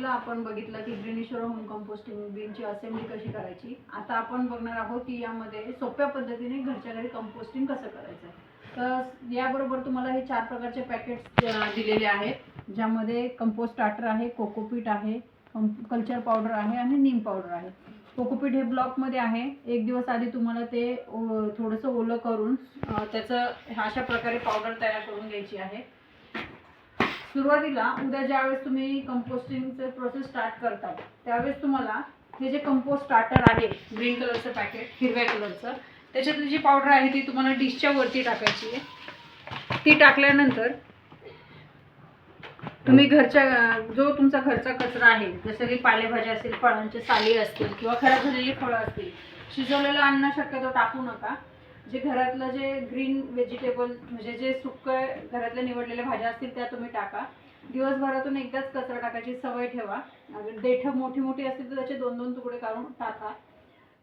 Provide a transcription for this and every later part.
सुरुवातीला आपण बघितलं की ग्रीनिश्वर होम कंपोस्टिंग बिनची असेंब्ली कशी करायची? आता आपण बघणार आहोत की यामध्ये सोप्या पद्धतीने घरच्या घरी कंपोस्टिंग कसं करायचं? तर याबरोबर तुम्हाला हे चार प्रकारचे पॅकेट्स दिलेले आहेत ज्यामध्ये कंपोस्ट स्टार्टर आहे कोकोपीट आहे um, कल्चर पावडर आहे आणि नीम पावडर आहे. कोकोपीट हे ब्लॉकमध्ये आहे. एक दिवस आधी तुम्हाला ते थोडंसं ओलं करून त्याचं अशा प्रकारे पावडर तयार करून घ्यायची आहे. सुरुवातीला उद्या ज्यावेळेस तुम्ही कंपोस्टिंगचं प्रोसेस स्टार्ट करता त्यावेळेस तुम्हाला हे जे कंपोस्ट स्टार्टर आहे ग्रीन कलरचं पॅकेट हिरव्या कलरचं त्याच्यातली जी पावडर आहे ती तुम्हाला डिशच्या वरती टाकायची आहे. ती टाकल्यानंतर तुम्ही घरच्या जो तुमचा घरचा कचरा आहे जसं की पालेभाज्या असतील फळांचे साली असतील किंवा खराब झालेली फळं असतील शिजवलेलं अन्न शक्यतो टाकू नका. जे घरातलं जे ग्रीन व्हेजिटेबल म्हणजे जे सुक्क घरातल्या निवडलेल्या भाज्या असतील त्या तुम्ही टाका. दिवसभरातून एकदाच कचरा टाकायची सवय ठेवा. देठ देठं मोठी मोठी असतील तर त्याचे दोन दोन तुकडे काढून टाका.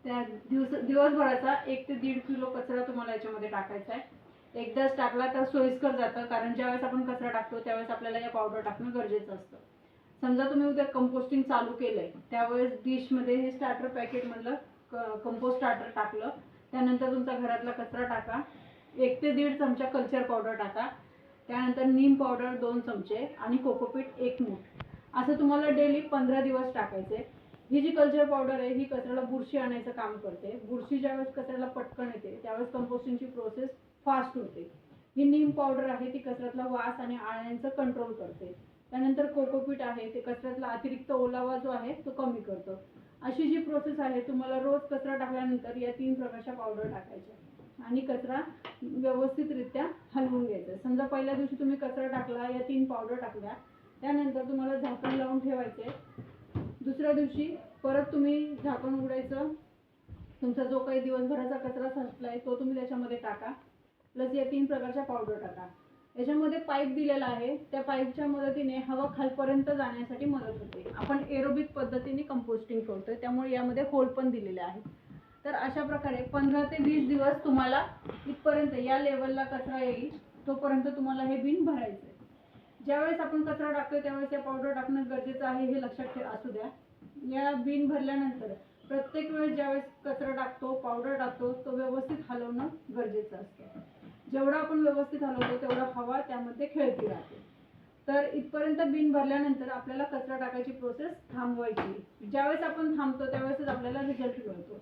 त्या दिवस दिवसभराचा एक ते दीड किलो कचरा तुम्हाला याच्यामध्ये टाकायचा आहे. एकदाच टाकला तर सोयीस्कर जातं कारण ज्यावेळेस आपण कचरा टाकतो त्यावेळेस आपल्याला या पावडर टाकणं गरजेचं असतं. समजा तुम्ही उद्या कंपोस्टिंग चालू केलंय त्यावेळेस डिशमध्ये हे स्टार्टर पॅकेटमधलं कंपोस्ट स्टार्टर टाकलं त्यानंतर तुमचा घरातला कचरा टाका. एक ते दीड चमचा कल्चर पावडर टाका. त्यानंतर नीम पावडर दोन चमचे आणि कोकोपीट एक मूठ. असं तुम्हाला डेली पंधरा दिवस टाकायचे. ही जी कल्चर पावडर आहे ही कचऱ्याला बुरशी आणायचं काम करते. बुरशी ज्यावेळेस कचऱ्याला पटकन येते त्यावेळेस कंपोस्टिंगची प्रोसेस फास्ट होते. ही नीम पावडर आहे ती कचऱ्यातला वास आणि आळ्यांचं कंट्रोल करते. त्यानंतर कोकोपीट आहे ते कचऱ्यातला अतिरिक्त ओलावा जो आहे तो कमी करतो. अशी जी प्रोसेस आहे तुम्हाला रोज कचरा टाकल्यानंतर या तीन प्रकारच्या पावडर टाकायच्या. आणि कचरा व्यवस्थितरित्या हलवून घ्यायचा. समजा पहिल्या दिवशी तुम्ही कचरा टाकला या तीन पावडर टाकल्या त्यानंतर तुम्हाला झाकण लावून ठेवायचे. दुसऱ्या दिवशी परत तुम्ही झाकण उघडायचं. तुमचा जो काही दिवसभराचा कचरा साचलाय तो तुम्ही त्याच्यामध्ये टाका. प्लस या तीन प्रकारच्या पावडर टाका. याच्यामध्ये पाईप दिलेला आहे. त्या पाईपच्या मदतीने हवा खालपर्यंत जाण्यासाठी मदत होते. आपण एरोबिक पद्धतीने कंपोस्टिंग करतोय. त्यामुळे यामध्ये होल पण दिलेले आहेत. तर अशा प्रकारे पंधरा ते वीस दिवस तुम्हाला इथपर्यंत या लेवलला कचरा येईल तोपर्यंत तुम्हाला हे बिन भरायचं आहे ज्यावेळेस आपण कचरा टाकतोय त्यावेळेस या पावडर टाकणं गरजेचं आहे हे लक्षात ठेवा असू द्या. या बिन भरल्यानंतर प्रत्येक वेळेस ज्यावेळेस कचरा टाकतो पावडर टाकतो तो व्यवस्थित हलवणं गरजेचं असतं. जेवढा आपण व्यवस्थित हलवतो तेवढा हवा त्यामध्ये खेळती राहते. तर इथपर्यंत बिन भरल्यानंतर आपल्याला कचरा टाकायची प्रोसेस थांबवायची. ज्यावेळेस आपण थांबतो त्यावेळेसच आपल्याला रिझल्ट मिळतो.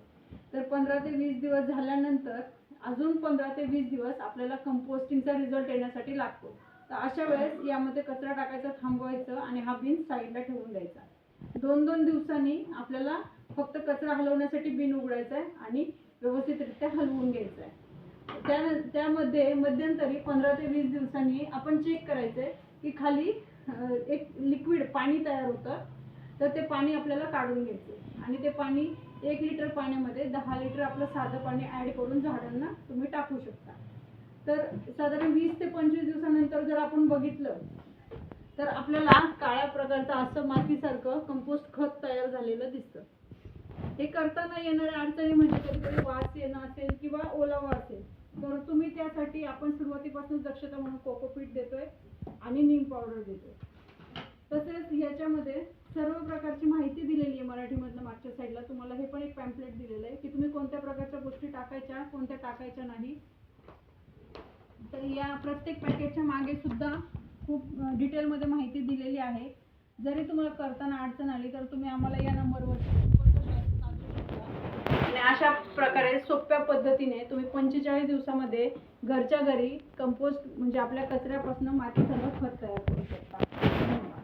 तर पंधरा ते वीस दिवस झाल्यानंतर अजून पंधरा ते वीस दिवस आपल्याला कंपोस्टिंगचा रिझल्ट येण्यासाठी लागतो. तर अशा वेळेस यामध्ये कचरा टाकायचा थांबवायचं आणि हा बिन साईडला ठेवून द्यायचा. दोन दोन दिवसांनी आपल्याला फक्त कचरा हलवण्यासाठी बिन उघडायचा आहे आणि व्यवस्थितरित्या हलवून घ्यायचं आहे. त्या त्यामध्ये मध्यंतरी पंधरा ते वीस दिवसांनी आपण चेक करायचं आहे की खाली एक लिक्विड पाणी तयार होतं. तर ते पाणी आपल्याला काढून घ्यायचं आणि ते पाणी एक लिटर पाण्यामध्ये दहा लिटर आपलं साधं पाणी ॲड करून झाडांना तुम्ही टाकू शकता. तर साधारण वीस ते पंचवीस दिवसानंतर जर आपण बघितलं तर आपल्याला काळ्या प्रकारचं असं मातीसारखं कंपोस्ट खत तयार झालेलं दिसतं. हे करताना येणाऱ्या अडचणी म्हणजे कधी कधी वास येणं असेल किंवा ओलावा असेल तर तुम्ही त्यासाठी आपण सुरुवातीपासून दक्षता म्हणून कोकोपीट देतोय आणि नीम पावडर देतोय. तसेच याच्यामध्ये सर्व प्रकारची माहिती दिलेली आहे मराठीमधनं मागच्या साईडला तुम्हाला हे पण एक पॅम्पलेट दिलेलं आहे की तुम्ही कोणत्या प्रकारच्या गोष्टी टाकायच्या कोणत्या टाकायच्या नाही. तर या प्रत्येक पॅकेटच्या मागे सुद्धा खूप डिटेलमध्ये माहिती दिलेली आहे. जरी तुम्हाला करताना अडचण आली तर तुम्ही आम्हाला या नंबरवर आणि अशा प्रकारे सोप्या पद्धतीने तुम्ही पंचेचाळीस दिवसामध्ये घरच्या घरी कंपोस्ट म्हणजे आपल्या कचऱ्यापासून मातीसारखं खत तयार करू शकता.